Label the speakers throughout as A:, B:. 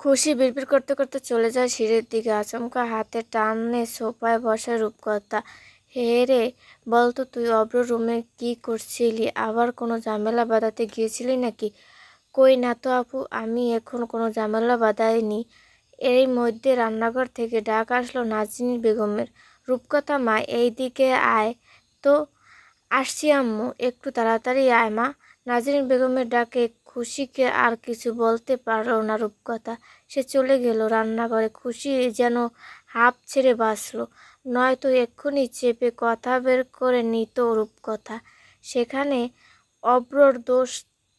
A: খুশি বিড়বিড় করতে করতে চলে যায় সিঁড়ির দিকে। আচমকা হাতে টানে সোফায় বসে রূপকথা। হে রে বলতো তুই অব্র রুমে কি করছিলি? আবার কোনো ঝামেলা বাঁধাতে গিয়েছিলি নাকি? কই না তো আপু, আমি এখন কোনো ঝামেলা বাঁধাইনি। এরই মধ্যে রান্নাঘর থেকে ডাক আসলো নাজিনী বেগমের। রূপকথা, মা, এই দিকে আয় তো। আসছি আম্মু, একটু তাড়াতাড়ি আয় মা। নাজরিন বেগমের ডাকে খুশিকে আর কিছু বলতে পারল না রূপকথা। সে চলে গেল রান্নাঘরে। খুশি যেন হাঁপ ছেড়ে বাঁচল। নয়তো এক্ষুনি চেপে কথা বের করে নিত রূপকথা। সেখানে অব্রর দোষ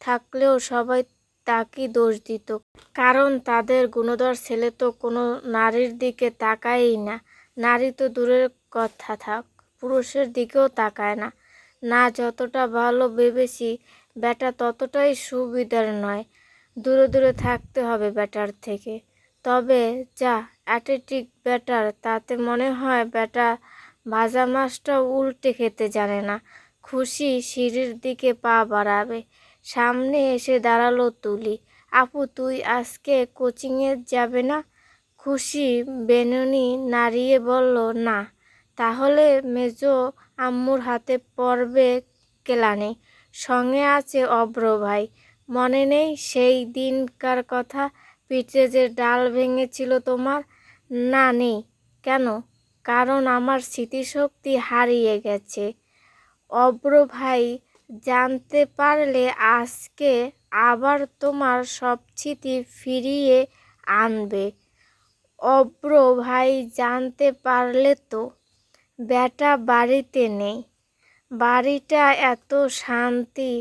A: থাকলেও সবাই তাকেই দোষ দিত। কারণ তাদের গুণধর ছেলে তো কোনো নারীর দিকে তাকায়ই না। নারী তো দূরের কথা থাক, পুরুষের দিকেও তাকায় না। না যতটা ভালো ভেবেছি ব্যাটা ততটাই সুবিধার নয়। দূরে দূরে থাকতে হবে ব্যাটার থেকে। তবে যা, অ্যাথলেটিক ব্যাটার, তাতে মনে হয় ব্যাটা ভাজা মাছটা উল্টে খেতে জানে না। খুশি সিঁড়ির দিকে পা বাড়াবে। সামনে এসে দাঁড়াল তুলি। আপু, তুই আজকে কোচিংয়ে যাবে না? খুশি বেনুনি নাড়িয়ে বলল, না। তাহলে মেজো আম্মুর হাতে পড়বে কেলানি। সঙ্গে আছে অব্র ভাই। মনে নেই সেই দিনকার কথা, পিঠে যে ডাল ভেঙেছিল তোমার? না নেই। কেন? কারণ আমার স্মৃতিশক্তি হারিয়ে গেছে। অব্র ভাই, জানতে পারলে আজকে আবার তোমার সব স্মৃতি ফিরিয়ে আনবে। অব্র ভাই, জানতে পারলে তো। ব্যাটা বাড়িতে নেই। বাড়িটা এত শান্তি,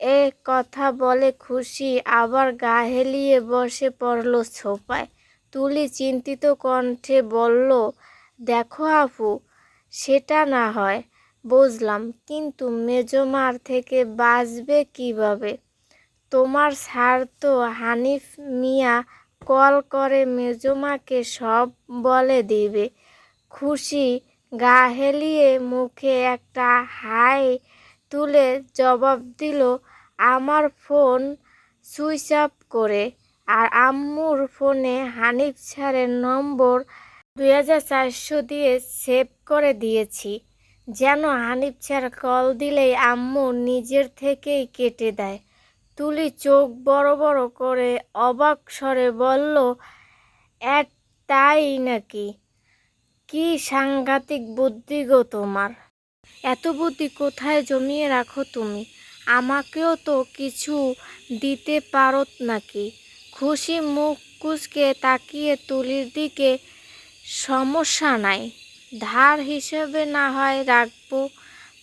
A: এ কথা বলে খুশি, আবার গা হেলিয়ে বসে পড়ল ছোপায় তুলি চিন্তিত কণ্ঠে বলল, দেখো আপু, সেটা না হয়, বুঝলাম, কিন্তু মেজমার থেকে বাঁচবে কীভাবে? তোমার স্যার তো হানিফ মিয়া কল করে মেজমাকে সব বলে দিবে। খুশি গা হেলিয়ে মুখে একটা হাই তুলে জবাব দিল, আমার ফোন সুইচ অফ করে। আর আম্মুর ফোনে হানিফ স্যারের নম্বর দুই হাজার চারশো দিয়ে সেভ করে দিয়েছি। যেন হানিফ স্যার কল দিলেই আম্মু নিজের থেকেই কেটে দেয়। তুলি চোখ বড় বড় করে অবাক স্বরে বলল এট তাই নাকি? কি সাংঘাতিক বুদ্ধি গো তোমার? এত বুদ্ধি কোথায় জমিয়ে রাখো তুমি? আমাকেও তো কিছু দিতে পারো নাকি? খুশি মুখ কুচকে তাকিয়ে তুলির দিকে সমস্যা নাই। ধার হিসেবে না হয় রাখব,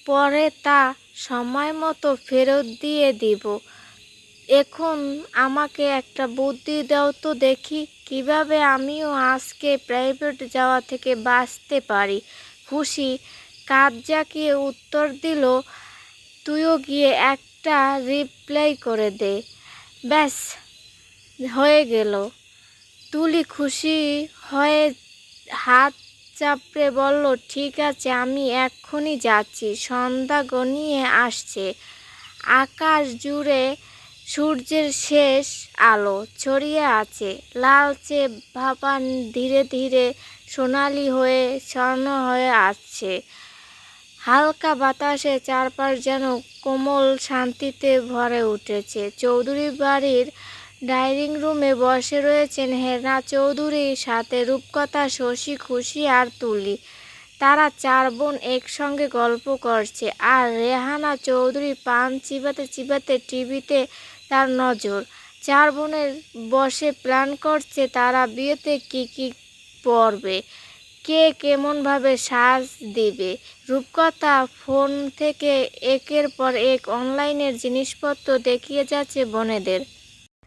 A: পরে তা সময় মতো ফেরত দিয়ে দিব। এখন আমাকে একটা বুদ্ধি দাও তো দেখি কীভাবে আমিও আজকে প্রাইভেট যাওয়া থেকে বাঁচতে পারি। খুশি কাজ জাকিয়ে উত্তর দিল, তুইও গিয়ে একটা রিপ্লাই করে দে। ব্যাস, হয়ে গেল। তুলি খুশি হয়ে হাত চাপড়ে বলল, ঠিক আছে, আমি এক্ষুনি যাচ্ছি। সন্ধ্যা গনিয়ে আসছে। আকাশ জুড়ে সূর্যের শেষ আলো ছড়িয়ে আছে। লালচে ভাপান ধীরে ধীরে সোনালি হয়ে, স্বর্ণ হয়ে আসছে। হালকা বাতাসে চারপাশ যেন কোমল শান্তিতে ভরে উঠেছে। চৌধুরী বাড়ির ডাইনিং রুমে বসে রয়েছেন হেনা চৌধুরীর সাথে রূপকথা, শশী খুশি আর তুলি। তারা চার বোন একসঙ্গে গল্প করছে। আর রেহানা চৌধুরী পান চিবাতে চিবাতে টিভিতে তার নজর। চার বোনের বসে প্ল্যান করছে তারা, বিয়েতে কি কি পরবে, কে কেমনভাবে সাজ দেবে? রূপকথা ফোন থেকে একের পর এক অনলাইনের জিনিসপত্র দেখিয়ে যাচ্ছে বোনেদের।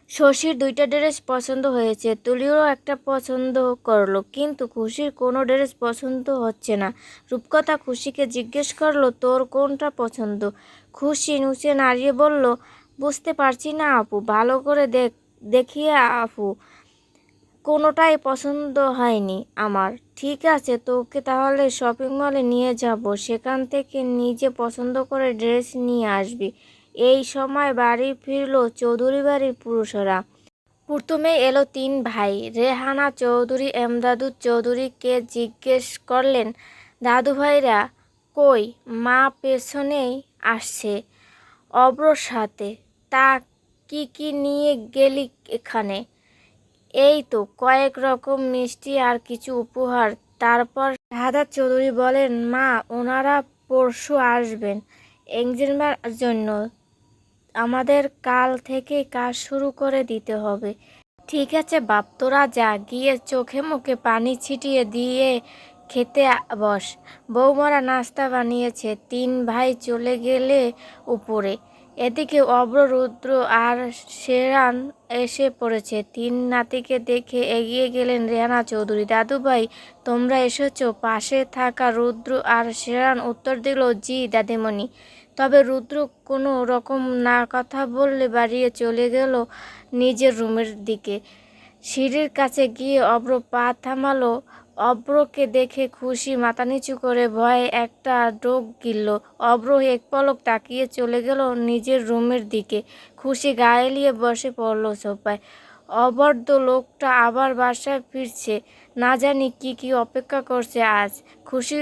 A: শশীর দুইটা ড্রেস পছন্দ হয়েছে তুলিও একটা পছন্দ করল, কিন্তু খুশির কোনো ড্রেস পছন্দ হচ্ছে না। রূপকথা খুশিকে জিজ্ঞেস করল, তোর কোনটা পছন্দ? খুশি নুচে নাড়িয়ে বলল বুঝতে পারছি না, আপু। ভালো করে দেখ, দেখিয়ে আপু। কোনোটাই পছন্দ হয়নি আমার। ঠিক আছে, তোকে তাহলে শপিং মলে নিয়ে যাব। সেখান থেকে নিজে পছন্দ করে ড্রেস নিয়ে আসবি। এই সময় বাড়ি ফিরল চৌধুরী বাড়ির পুরুষরা। প্রথমে এলো তিন ভাই। রেহানা চৌধুরী এমদাদুদ চৌধুরীকে জিজ্ঞেস করলেন, দাদু ভাইরা কই? মা পেছনেই আসছে অব্রর সাথে। তা কি কি নিয়ে গেলি এখানে? এই তো, কয়েক রকম মিষ্টি আর কিছু উপহার। তারপর রাধা চৌধুরী বলেন, মা, ওনারা পরশু আসবেন এক্সামের জন্য। আমাদের কাল থেকে কাজ শুরু করে দিতে হবে। ঠিক আছে, বাপ, তোরা যা। গিয়ে চোখে মুখে পানি ছিটিয়ে দিয়ে খেতে বস। বৌমারা নাস্তা বানিয়েছে। তিন ভাই চলে গেলে উপরে। এদিকে অব্র রুদ্র আর শেরান এসে পড়েছে। তিন নাতিকে দেখে এগিয়ে গেলেন রেহানা চৌধুরী। দাদুভাই তোমরা এসেছ। পাশে থাকা রুদ্র আর শেরান উত্তর দিল, জি, দাদিমণি। তবে রুদ্র কোনো রকম না কথা বললে বাড়িয়ে চলে গেল নিজের রুমের দিকে। সিঁড়ির কাছে গিয়ে অব্র পা থামালো। অব্রকে দেখে খুশি, মাথা নিচু করে ভয়ে একটা ডোক গিলল। অব্র এক পলক তাকিয়ে চলে গেল নিজের রুমের দিকে। খুশি গায়ে লিয়ে বসে পড়ল সোফায়। অবর্ধ লোকটা আবার বাসায় ফিরছে। না জানি কি কি অপেক্ষা করছে আজ। খুশি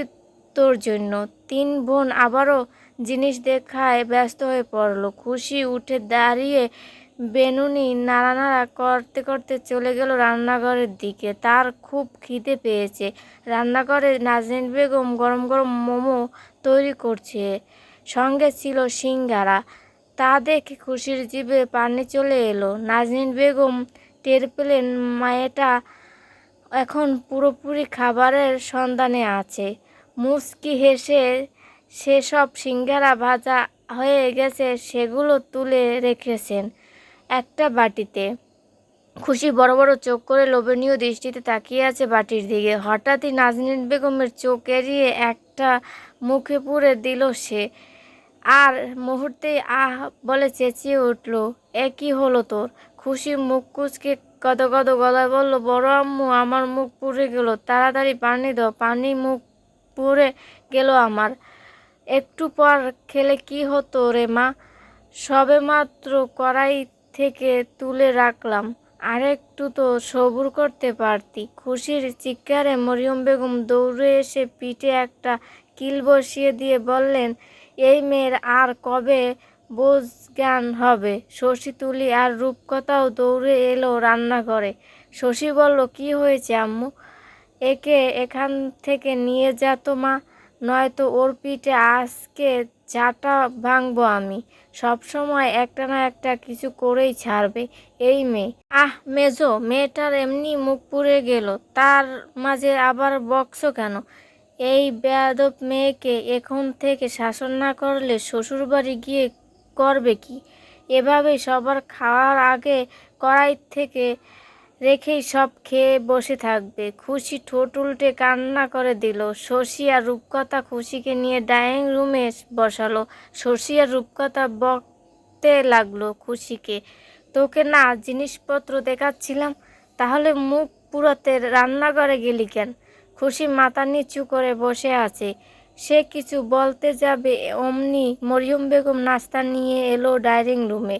A: তোর জন্য। তিন বোন আবারও জিনিস দেখায় ব্যস্ত হয়ে পড়ল। খুশি উঠে দাঁড়িয়ে বেনুনি নাড়ানাড়া করতে করতে চলে গেল রান্নাঘরের দিকে। তার খুব খিদে পেয়েছে। রান্নাঘরে নাজনীন বেগম গরম গরম মোমো তৈরি করছে। সঙ্গে ছিল সিঙ্গারা। তা দেখে খুশির জিভে পানি চলে এলো। নাজনীন বেগম টের পেলেন মায়েটা এখন পুরোপুরি খাবারের সন্ধানে আছে। মুচকি হেসে সেসব সিঙ্গারা ভাজা হয়ে গেছে, সেগুলো তুলে রেখেছেন। একটা বাটিতে। খুশি বড় বড় চোখ করে লোভনীয় দৃষ্টিতে তাকিয়ে আছে বাটির দিকে। হঠাৎই নাজনীন বেগমের চোখ এড়িয়ে একটা মুখে পুরে দিল সে। আর মুহূর্তেই আহ বলে চেঁচিয়ে উঠল, এ কি হলো তোর? খুশি মুখ কুচকে গদ গদ গলায় বলল, বড় আম্মু, আমার মুখ পুড়ে গেল। তাড়াতাড়ি পানি দাও। পানি মুখ পুড়ে গেল আমার। একটু পর খেলে কি হতো রে মা? সবে মাত্র কড়াই থেকে তুলে রাখলাম। আরেকটু তো সবুর করতে পারতি। খুশির চিৎকারে মরিয়ম বেগম দৌড়ে এসে পিঠে একটা কিল বসিয়ে দিয়ে বললেন, এই মেয়ের আর কবে বোঝ জ্ঞান হবে? শশী তুলি আর রূপকথাও দৌড়ে এলো রান্নাঘরে। শশী বলল, কি হয়েছে আম্মু? একে এখান থেকে নিয়ে যা তো মা, নয়তো ওর পিঠে আজকে ঝাঁটা ভাঙবো আমি। সব সময় একটা না একটা কিছু করেই ছাড়বে এই মেয়ে। আহ, মেজো, মেয়েটার এমনি মুখ পুড়ে গেল। তার মাঝে আবার বকছো কেন? এই বেয়াদব মেয়েকে এখন থেকে শাসন না করলে শ্বশুরবাড়ি গিয়ে করবে কি? এভাবে সবার খাওয়ার আগে কড়াই থেকে রেখেই সব খেয়ে বসে থাকবে। খুশি ঠোঁট উল্টে কান্না করে দিল। শশী আর রূপকথা খুশিকে নিয়ে ডাইনিং রুমে বসালো। শশী আর রূপকথা বকতে লাগল খুশিকে। তোকে না জিনিসপত্র দেখাচ্ছিলাম, তাহলে মুখ পুরোতে রান্নাঘরে গেলি কেন? খুশি মাথা নিচু করে বসে আছে। সে কিছু বলতে যাবে, অমনি মরিয়ম বেগম নাস্তা নিয়ে এলো ডাইনিং রুমে।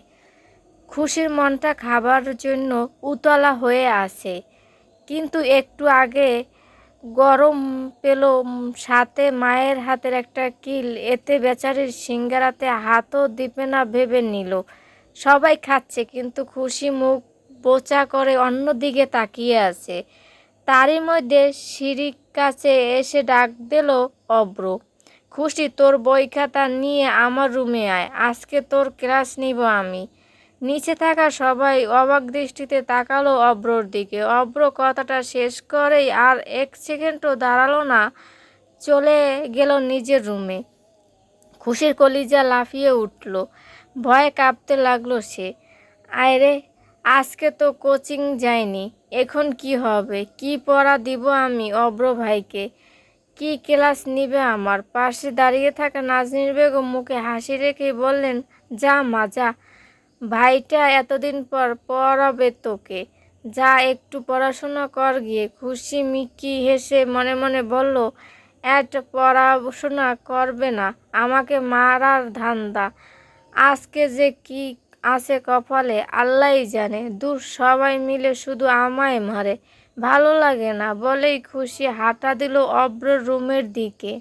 A: খুশির মনটা খাবার জন্য উতলা হয়ে আছে। কিন্তু একটু আগে গরম পেল সাথে মায়ের হাতের একটা কিল। এতে বেচারির সিঙ্গারাতে হাতও দিবে না ভেবে নিল। সবাই খাচ্ছে, কিন্তু খুশি মুখ বোচা করে অন্যদিকে তাকিয়ে আছে। তারই মধ্যে সিঁড়ির কাছে এসে ডাক দিল অব্র, খুশি, তোর বই খাতা নিয়ে আমার রুমে আয়। আজকে তোর ক্লাস নিব আমি। নিচে থাকা সবাই অবাক দৃষ্টিতে তাকালো অব্রর দিকে। অব্র কথাটা শেষ করেই আর এক সেকেন্ডও দাঁড়াল না, চলে গেল নিজের রুমে। খুশির কলিজা লাফিয়ে উঠল, ভয়ে কাঁপতে লাগল সে। আয়রে, আজকে তো কোচিং যায়নি এখন কি হবে? কি পড়া দিব আমি অব্র ভাইকে? কি ক্লাস নিবে আমার? পাশে দাঁড়িয়ে থাকা নাজনীর বেগম মুখে হাসি রেখে বললেন, যা মা, যা। ভাইটা এতদিন পর পড়াবে তোকে। যা একটু পড়াশোনা কর গিয়ে। খুশি মিকি হেসে মনে মনে বলল এত পড়াশোনা করবে না। আমাকে মারার ধান্দা। আজকে যে কি আছে কপালে আল্লাহই জানে। দূর সবাই মিলে শুধু আমায় মারে। ভালো লাগে না। বলেই খুশি হাঁটা দিল অব্র রুমের দিকে।